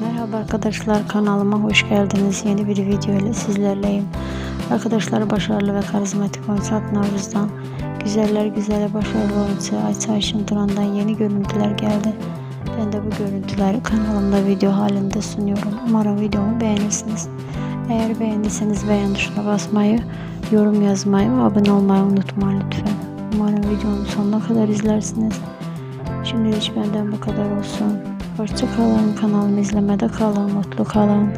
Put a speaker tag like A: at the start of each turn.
A: Merhaba arkadaşlar kanalıma hoş geldiniz. Yeni bir video ile sizlerleyim. Arkadaşlar başarılı ve karizmatik oyuncu Navruz'dan güzeller güzeli başarılı oyuncu Ayça Ayşin Turan'dan yeni görüntüler geldi. Ben de bu görüntüleri kanalımda video halinde sunuyorum. Umarım videomu beğenirsiniz. Eğer beğendiyseniz beğen tuşuna basmayı, yorum yazmayı ve abone olmayı unutmayın lütfen. Umarım videonun sonuna kadar izlersiniz. Şimdilik benden bu kadar olsun. Hoşça kalın. Kanalımı izlemede kalın. Mutlu kalın.